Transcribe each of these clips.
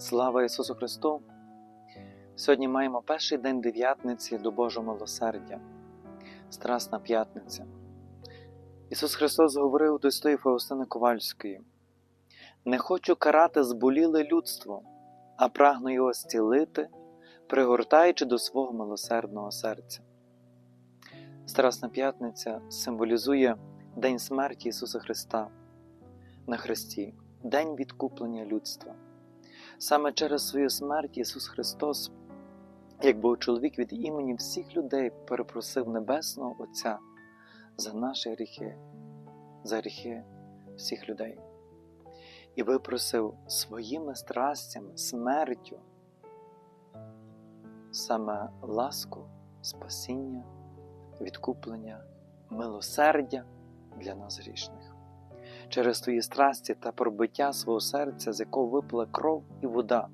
Слава Ісусу Христу! Сьогодні маємо перший день дев'ятниці до Божого милосердя, Страсна п'ятниця. Ісус Христос говорив до Істої Фаустини Ковальської: Не хочу карати зболіле людство, а прагну його зцілити, пригортаючи до свого милосердного серця. Страсна п'ятниця символізує День смерті Ісуса Христа на Христі, День відкуплення людства. Саме через свою смерть Ісус Христос, як був чоловік від імені всіх людей, перепросив Небесного Отця за наші гріхи, за гріхи всіх людей. І випросив своїми страстями, смертю, саме ласку, спасіння, відкуплення, милосердя для нас грішних через твої страсті та пробиття свого серця, з якого випала кров і вода,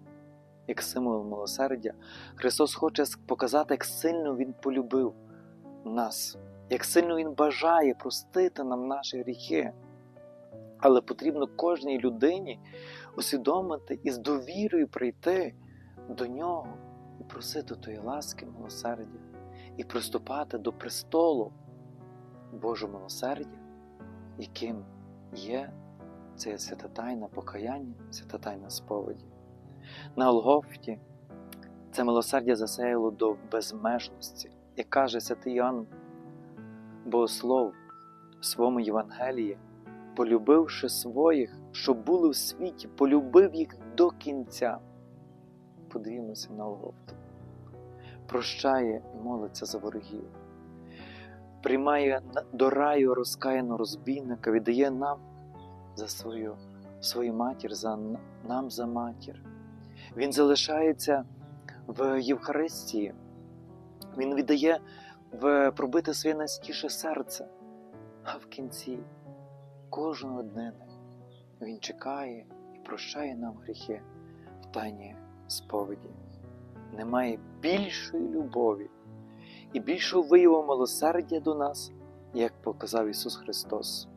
як символ милосердя, Христос хоче показати, як сильно Він полюбив нас, як сильно Він бажає простити нам наші гріхи. Але потрібно кожній людині усвідомити і з довірою прийти до нього і просити тої ласки, милосердя, і приступати до престолу Божого милосердя, яким є це свята тайна покаяння, свята тайна сповіді. На Голгофті це милосердя засяяло до безмежності, як каже святий Іоанн Богослов в своєму Євангелії, полюбивши своїх, що були в світі, полюбив їх до кінця. Подивімося на Голгофту. Прощає і молиться за ворогів. Приймає до раю розкаяного розбійника, віддає нам за свою свою матір, за нам за матір. Він залишається в Євхаристії, Він віддає в пробити своє найстіше серце, а в кінці кожного днини Він чекає і прощає нам гріхи в тайні сповіді. Немає більшої любові і більшого вияву милосердя до нас, як показав Ісус Христос.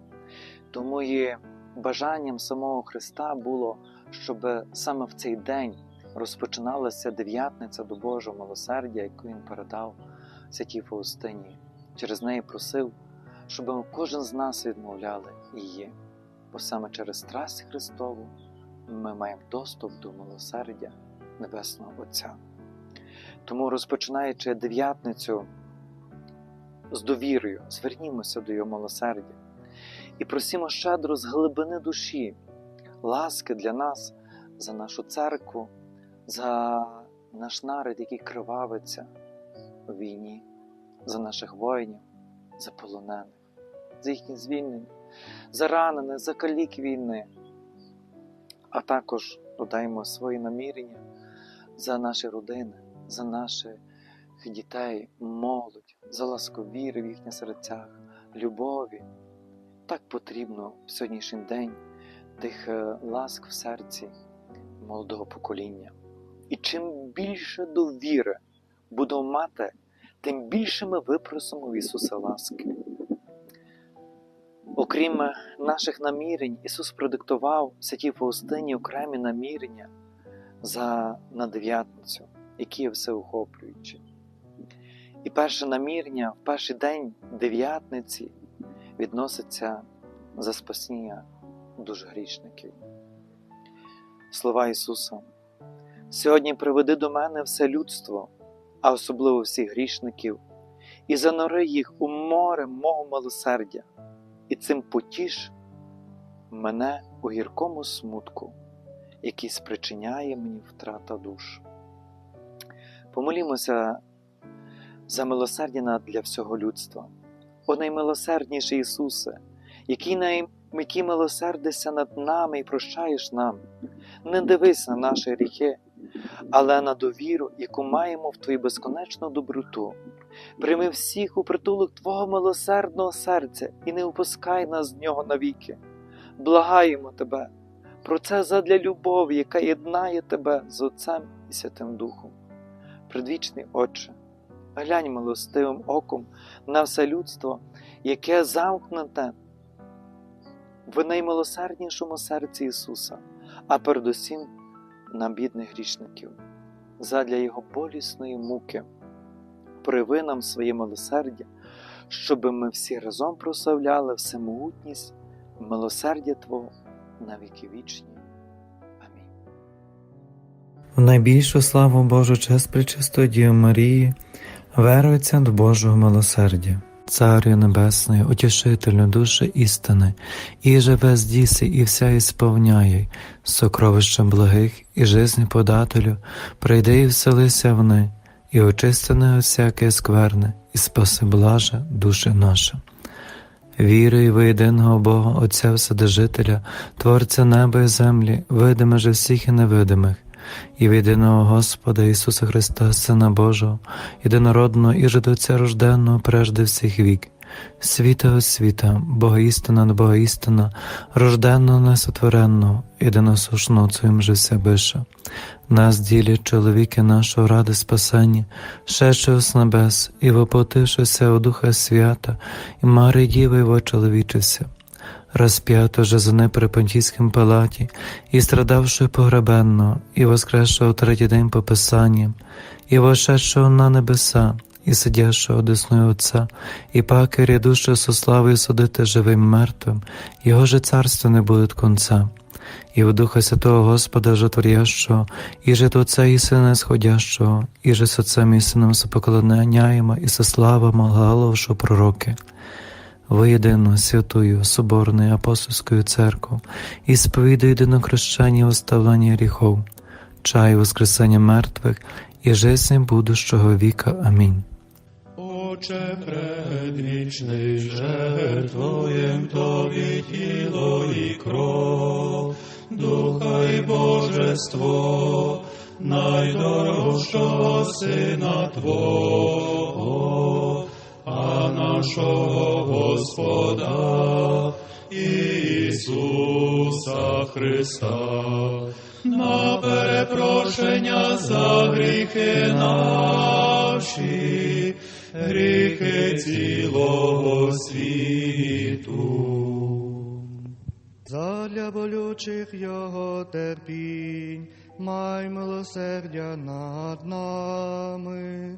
Тому і бажанням самого Христа було, щоб саме в цей день розпочиналася дев'ятниця до Божого милосердя, яку Він передав святій Фаустині. Через неї просив, щоб кожен з нас відмовляли її, бо саме через страсть Христову ми маємо доступ до милосердя Небесного Отця. Тому, розпочинаючи дев'ятницю з довірою, звернімося до Його милосердя і просімо щедро з глибини душі, ласки для нас, за нашу церкву, за наш народ, який кривавиться у війні, за наших воїнів, за полонених, за їхнє звільнення, за ранених, за калік війни, а також додаємо свої намірення за наші родини, за наших дітей, молодь, за ласку віри в їхніх серцях, любові. Так потрібно в сьогоднішній день тих е, ласк в серці молодого покоління. І чим більше довіри будемо мати, тим більше ми випросимо в Ісуса ласки. Окрім наших намірень, Ісус продиктував святій Фаустині окремі намірення за на дев'ятницю, які є всеохоплюючі. І перше намірення в перший день дев'ятниці відноситься за спасіння душ грішників. Слова Ісуса. Сьогодні приведи до мене все людство, а особливо всіх грішників, і занори їх у море мого милосердя, і цим потіш мене у гіркому смутку, який спричиняє мені втрата душ. Помолімося за милосердя для всього людства. О наймилосердніший Ісусе, який най... який милосердишся над нами і прощаєш нам, не дивись на наші гріхи, але на довіру, яку маємо в Твою безконечну доброту. Прийми всіх у притулок Твого милосердного серця і не впускай нас з нього навіки. Благаємо Тебе про це задля любові, яка єднає Тебе з Отцем і Святим Духом. Предвічний Отче, глянь милостивим оком на все людство, яке замкнуте в наймилосерднішому серці Ісуса, а передусім на бідних грішників, задля Його болісної муки, прояви нам своє милосердя, щоби ми всі разом прославляли всемогутність, милосердя Твого на віки вічні. В найбільшу славу Божу честь пречистої Діви Марії, верується до Божого милосердя. Царю Небесний, утішителю душі істини, і живе здіси, і вся ісповняє, сокровища благих і жизни подателю, прийди і вселися вни, і очисти не всяке скверне, і спаси блаже душі наші. Вірую в єдиного Бога, Отця Вседержителя, Творця неба і землі, видиме же всіх і невидимих, і в єдиного Господа Ісуса Христа, Сина Божого, єдинородного і жидоця рожденного прежде всіх вік, світа о світа, Бога істина Бога істина, рожденного несотвореного, єдиносушного Цоїм же все бише. Нас ділять чоловіки нашого ради спасення, шедшого з небес, і воплотившися у Духа Свята, і Марії Діви його чоловічився. Розп'ято же за при Понтійським палаті, і страдавши погребенно, і воскресшого третій день по Писанням, і вошедшого на небеса, і сидящого одесною Отця, і паки рядущого со славою судити живим мертвим, його же царство не буде конца. І в Духа Святого Господа Жотворящого, і же Отця і Сина Сходящого, і же з Отцем і Сином сопоклоняємо, і со славами головшу пророки воєдину святую Соборною апостольською церкву і сповіду єдинокрещення оставлення гріхов, чай Воскресення мертвих і жизнь будущого віка. Амінь. Отче предвічний, жертвуєм Тобі тіло і кров, Духа і Божество, найдорожчого Сина Твого, нашого Господа Ісуса Христа, на перепрошення за гріхи наші, гріхи цілого світу. Задля болючих його терпінь, май милосердя над нами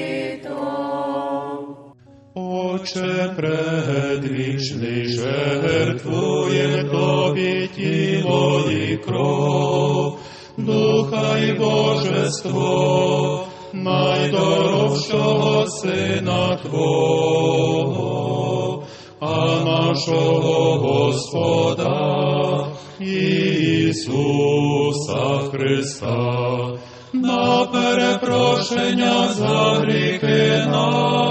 Отче предвічний, жертвує Тобі тіло і кров, Духа і Божество, найдорожчого Сина Твого, а нашого Господа Ісуса Христа, на перепрошення за гріхи наші,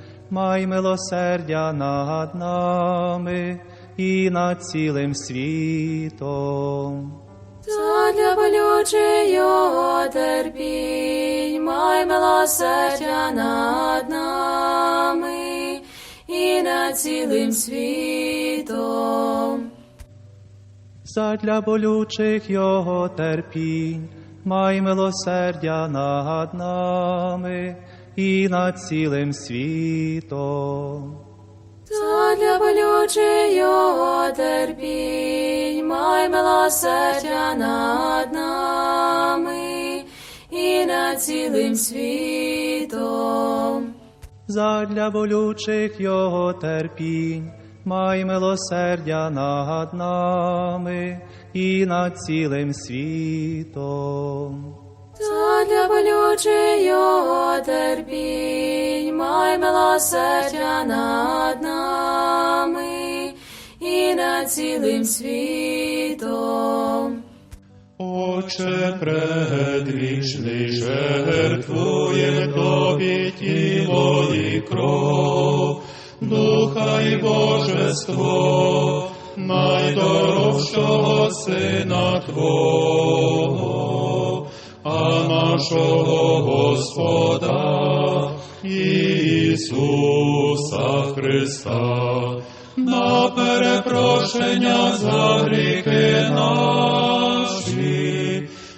май милосердя над нами і над цілим світом. Задля болючих його терпінь, май милосердя над нами і над цілим світом. Задля болючих його терпінь, май милосердя над нами і над цілим світом. Задля болючих його терпінь, май милосердя над нами і над цілим світом. Задля болючих його терпінь, май милосердя над нами і над цілим світом. Задля болючих його терпінь, май милосердя над нами і над цілим світом. Отче предвічний, жертвуєм Тобі тіло і кров, духа і божество, найдорожчого Сина Твого, нашого Господа Ісуса Христа, на перепрошення за гріхи наші,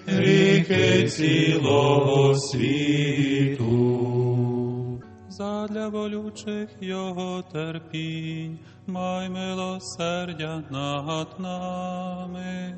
гріхи цілого світу. задля болючих його терпінь, май милосердя над нами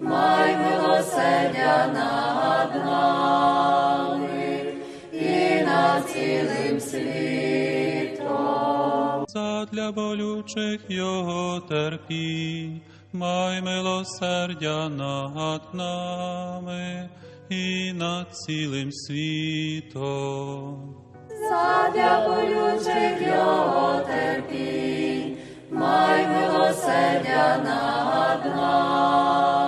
май милосердя над нами і над цілим світом. Задля болючих його терпінь, май милосердя над нами і над цілим світом. Задля болючих його терпінь, май милосердя над нами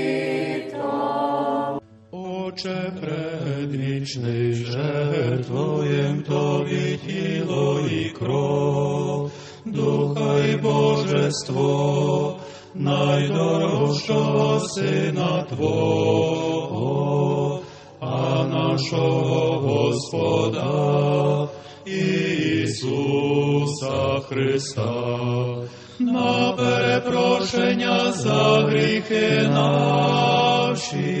Отче предвічний, жертвуєм тобі тіло і кров, духа і божество, найдорожчого сина Твого, а нашого Господа Ісуса Христа, на перепрошення за гріхи наші,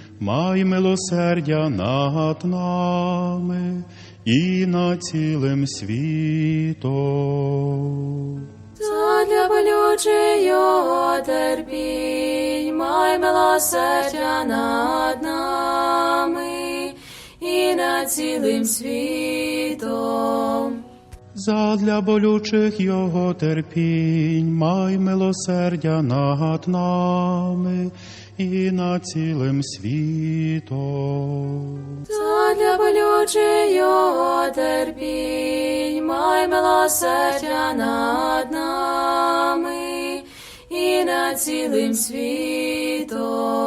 май милосердя над нами і над цілим світом. Задля болючий його терпінь, май милосердя над нами і над цілим світом. Задля болючих його терпінь, май милосердя над нами і над цілим світом. Задля болючий його терпінь, май милосердя над нами і над цілим світом.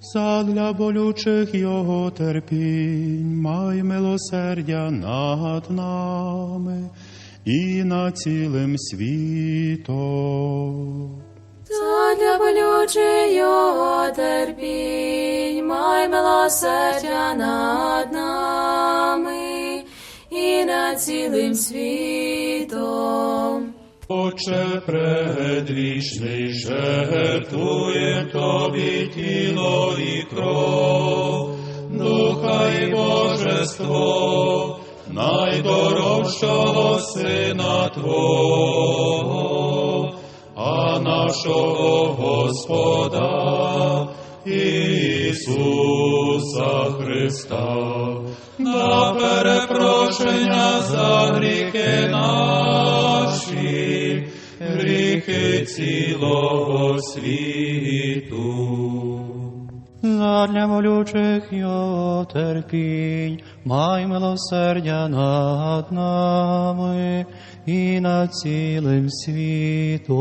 Задля болючих його терпінь, май милосердя над нами і над цілим світом. Болючий його терпінь, май милосердя над нами і над цілим світом. Отче предвічний, жертвує тобі тіло і кров, духа і божество, найдорожчого сина Твого, нашого Господа Ісуса Христа, на перепрошення за гріхи наші, гріхи цілого світу. Задля болючих його терпінь, май милосердя над нами і над цілим світом.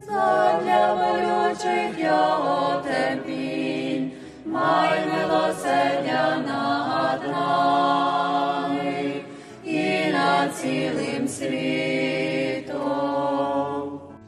Задля болючих його терпінь, май милосердя над нами і над цілим світом.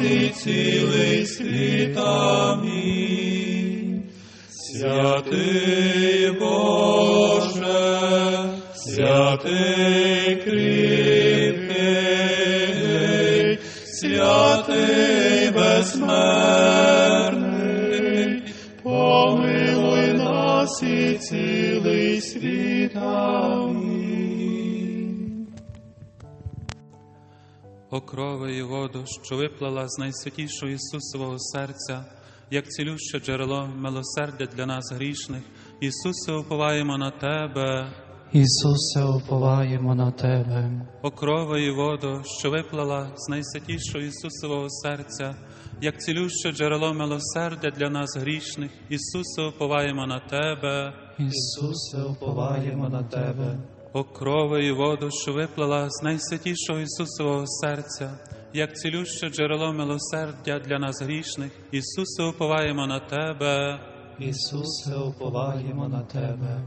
і цілий світ. Амінь. Святий Боже, святий О крови і воду, що виплала з найсвятішого Ісусового серця, як цілюще джерело милосердя для нас грішних, Ісусе, уповаємо на Тебе, Ісусе, уповаємо на Тебе. о крови і воду, що виплала з найсвятішого Ісусового серця, як цілюще джерело милосердя для нас грішних, Ісусе, уповаємо на Тебе, Ісусе, уповаємо на Тебе. О крови і воду, що виплала з найсвятішого Ісусового серця, як цілюще джерело милосердя для нас грішних, Ісусе, уповаємо на Тебе. Ісусе, уповаємо на Тебе.